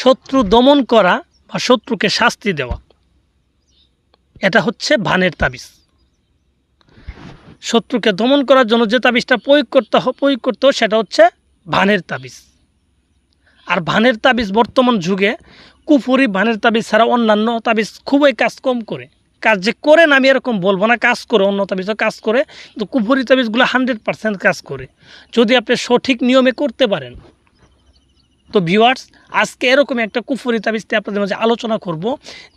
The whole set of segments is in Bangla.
শত্রু দমন করা বা শত্রুকে শাস্তি দেওয়া। এটা হচ্ছে ভানের তাবিজ। শত্রুকে দমন করার জন্য যে তাবিজটা প্রয়োগ করতে প্রয়োগ করতে সেটা হচ্ছে ভানের তাবিজ। আর ভানের তাবিজ বর্তমান যুগে কুফুরি ভানের তাবিজ ছাড়া অন্যান্য তাবিজ খুবই কাজ কম করে। কাজ যে করেন আমি এরকম বলব না, কাজ করে, অন্য তাবিজও কাজ করে, কিন্তু কুফুরি তাবিজগুলো হান্ড্রেড পার্সেন্ট কাজ করে। যদি আপনি সঠিক নিয়মে করতে পারেন তো ভিউয়ার্স আজকে এরকম একটা কুফুরি তাবিজতে আপনাদের মাঝে আলোচনা করব,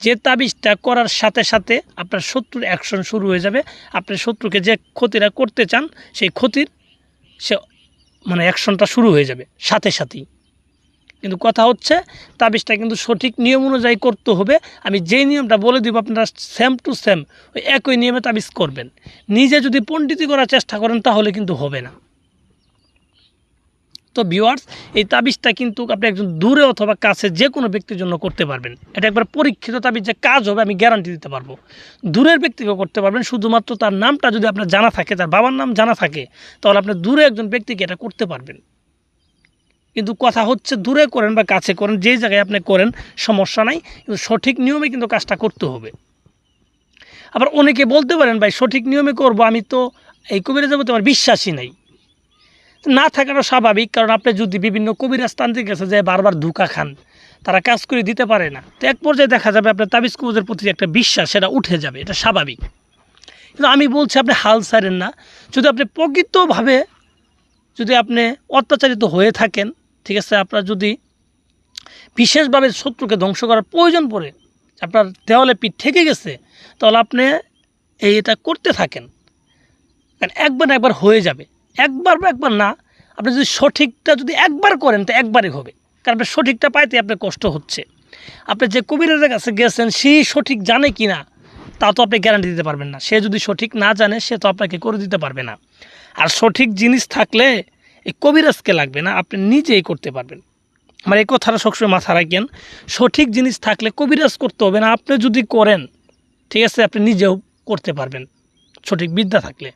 যে তাবিজটা করার সাথে সাথে আপনার শত্রুর অ্যাকশন শুরু হয়ে যাবে। আপনি শত্রুকে যে ক্ষতিটা করতে চান, সেই ক্ষতির সে মানে অ্যাকশনটা শুরু হয়ে যাবে, সাথে সাথেই। কিন্তু কথা হচ্ছে, তাবিজটা কিন্তু সঠিক নিয়ম অনুযায়ী করতে হবে। আমি যেই নিয়মটা বলে দিব, আপনারা সেম টু সেম ওই একই নিয়মে তাবিজ করবেন। নিজে যদি পণ্ডিতি করার চেষ্টা করেন, তাহলে কিন্তু হবে না। তো ভিউয়ার্স এই তাবিজটা কিন্তু আপনি একজন দূরে অথবা কাছে যে কোনো ব্যক্তির জন্য করতে পারবেন। এটা একবার পরীক্ষিত তাবিজ যে কাজ হবে, আমি গ্যারান্টি দিতে পারব। দূরের ব্যক্তিকেও করতে পারবেন, শুধুমাত্র তার নামটা যদি আপনার জানা থাকে, তার বাবার নাম জানা থাকে, তাহলে আপনি দূরে একজন ব্যক্তিকে এটা করতে পারবেন। কিন্তু কথা হচ্ছে দূরে করেন বা কাছে করেন, যেই জায়গায় আপনি করেন, সমস্যা নাই, কিন্তু সঠিক নিয়মে কিন্তু কাজটা করতে হবে। আবার অনেকে বলতে পারেন, ভাই, সঠিক নিয়মে করব, আমি তো এই কবিরাজ জগতে আমার বিশ্বাসই নাই। না থাকাটা স্বাভাবিক, কারণ আপনি যদি বিভিন্ন কবিরাজ তান্ত্রিক কাছে যায় বারবার ধোকা খান, তারা কাজ করে দিতে পারে না। তো এক পর্যায়ে দেখা যাবে আপনার তাবিজ কবুজের প্রতি একটা বিশ্বাস, সেটা উঠে যাবে, এটা স্বাভাবিক। কিন্তু আমি বলছি, আপনি হাল ছাড়েন না। যদি আপনি প্রকৃতভাবে যদি আপনি অত্যাচারিত হয়ে থাকেন, ঠিক আছে, আপনার যদি বিশেষভাবে শত্রুকে ধ্বংস করার প্রয়োজন পড়ে, আপনার দেওয়ালে পিঠ থেকে গেছে, তাহলে আপনি এই এটা করতে থাকেন। কারণ একবার একবার হয়ে যাবে। একবার বা একবার না, আপনি যদি সঠিকটা যদি একবার করেন, তো একবারই হবে। কারণ আপনি সঠিকটা পাইতে আপনার কষ্ট হচ্ছে। আপনি যে কবিরাজের কাছে গেছেন সেই সঠিক জানে কি না, তা তো আপনি গ্যারান্টি দিতে পারবেন না। সে যদি সঠিক না জানে, সে তো আপনাকে করে দিতে পারবে না। আর সঠিক জিনিস থাকলে এই কবিরাজকে লাগবে না, আপনি নিজেই করতে পারবেন। আমার এই কথাটা সবসময় মাথা রাখবেন সঠিক জিনিস থাকলে কবিরাজ করতে হবে না। আপনি যদি করেন, ঠিক আছে, আপনি নিজেও করতে পারবেন। সঠিক বিদ্যা থাকলে।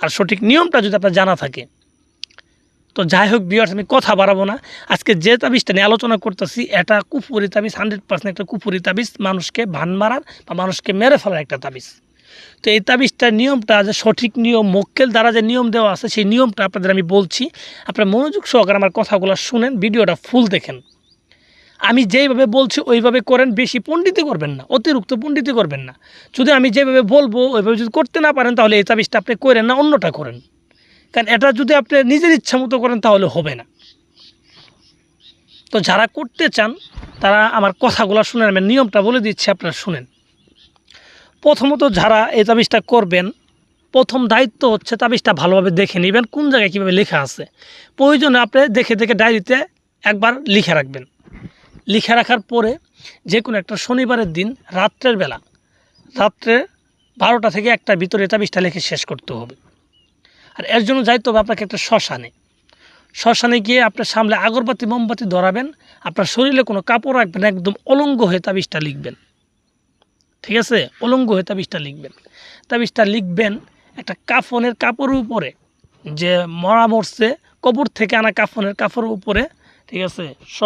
আর সঠিক নিয়মটা যদি আপনার জানা থাকে, তো যাই হোক বিয়ার্স আমি কথা বাড়াবো না। আজকে যে তাবিজটা নিয়ে আলোচনা করতেছি, এটা কুপুরি তাবিজ হান্ড্রেড পার্সেন্ট একটা কুপুরি তাবিজ, মানুষকে ভান মারার বা মানুষকে মেরে ফেলার একটা তাবিজ। তো এই তাবিজটার নিয়মটা যে সঠিক নিয়ম, মক্কেল দ্বারা যে নিয়ম দেওয়া আছে, সেই নিয়মটা আপনাদের আমি বলছি। আপনারা মনোযোগ সহকারে আমার কথাগুলো শুনেন, ভিডিওটা ফুল দেখেন। আমি যেইভাবে বলছি, ওইভাবে করেন, বেশি পণ্ডিতি করবেন না, অতিরিক্ত পণ্ডিতি করবেন না। যদি আমি যেভাবে বলব, ওইভাবে যদি করতে না পারেন, তাহলে এই তাবিজটা আপনি করেন না, অন্যটা করেন। কারণ এটা যদি আপনি নিজের ইচ্ছা মতো করেন, তাহলে হবে না। তো যারা করতে চান, তারা আমার কথাগুলো শুনেন, আমি নিয়মটা বলে দিচ্ছি, আপনারা শুনেন। প্রথমত যারা এই তাবিজটা করবেন, প্রথম দায়িত্ব হচ্ছে তাবিজটা ভালোভাবে দেখে নেবেন, কোন জায়গায় কীভাবে লেখা আছে। প্রয়োজনে আপনি দেখে দেখে ডায়েরিতে একবার লিখে রাখবেন। লিখে রাখার পরে যে কোনো একটা শনিবারের দিন রাত্রের বেলা, রাত্রে বারোটা থেকে একটা ভিতরে তাবিজটা লিখে শেষ করতে হবে। আর এর জন্য যাইতে হবে আপনাকে একটা শ্মশানে। শ্মশানে গিয়ে আপনার সামনে আগরবাতি, মোমবাতি ধরাবেন, আপনার শরীরে কোনো কাপড় রাখবেন, একদম অলঙ্গ হয়ে তাবিজটা লিখবেন। ঠিক আছে? অলঙ্গ হয়ে তাবিজটা লিখবেন। তাবিজটা লিখবেন একটা কাফনের কাপড়ের উপরে, যে মরা মরছে, কবর থেকে আনা কাফনের কাপড়ের উপরে। ঠিক আছে? স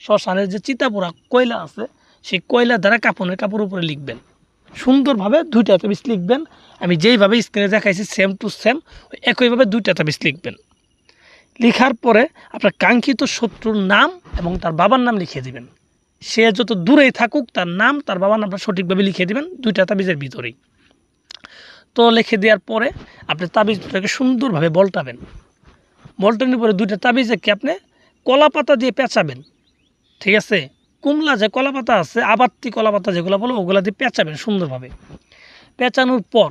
শ্মশানের যে চিতাপোড়া কয়লা আছে, সেই কয়লা দ্বারা কাফনের কাপড়ের উপরে লিখবেন। সুন্দরভাবে দুইটা তাবিজ লিখবেন। আমি যেইভাবে স্ক্রিনে দেখাইছি সেম টু সেম একইভাবে দুইটা তাবিজ লিখবেন। লেখার পরে আপনার কাঙ্ক্ষিত শত্রুর নাম এবং তার বাবার নাম লিখে দিবেন। সে যত দূরেই থাকুক, তার নাম, তার বাবার নামটা সঠিকভাবে লিখে দিবেন দুইটা তাবিজের ভিতরেই। তো লিখে দেওয়ার পরে আপনি তাবিজটাকে সুন্দরভাবে বলটাবেন। বলটানোর পরে দুইটা তাবিজকে আপনি কলা পাতা দিয়ে পেঁচাবেন। ঠিক আছে? কুমলা যে কলা পাতা আছে, আবাত্তি কলা পাতা যেগুলো বলো, ওগুলা দিয়ে পেঁচাবেন সুন্দরভাবে। পেঁচানোর পর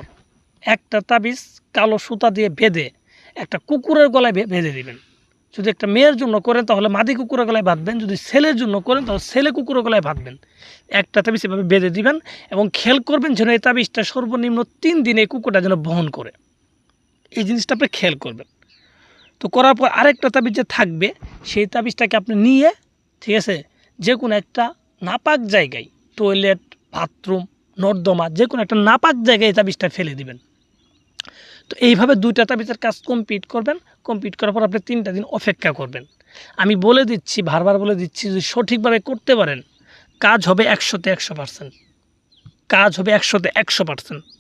একটা তাবিজ কালো সুতা দিয়ে বেঁধে একটা কুকুরের গলায় বেঁধে দিবেন। যদি একটা মেয়ের জন্য করেন, তাহলে মাদি কুকুরের গলায় বাঁধবেন। যদি ছেলের জন্য করেন, তাহলে ছেলে কুকুরের গলায় বাঁধবেন। একটা তাবিজ এভাবে বেঁধে দিবেন এবং খেয়াল করবেন যেন এই তাবিজটা সর্বনিম্ন তিন দিনে এই কুকুরটা যেন বহন করে। এই জিনিসটা আপনি খেয়াল করবেন। তো করার পর আরেকটা তাবিজ যে থাকবে, সেই তাবিজটাকে আপনি নিয়ে ঠিক আছে? যে কোনো একটা নাপাক জায়গায় টয়লেট বাথরুম নর্দমা যে কোনো একটা নাপাক জায়গায় তাবিজটা ফেলে দিবেন। তো এইভাবে দুইটা তাবিজের কাজ কমপ্লিট করবেন। কমপ্লিট করার পর আপনি তিনটা দিন অপেক্ষা করবেন। আমি বলে দিচ্ছি, বারবার বলে দিচ্ছি, যদি সঠিকভাবে করতে পারেন, কাজ হবে একশোতে একশো পার্সেন্ট কাজ হবে একশোতে একশো পার্সেন্ট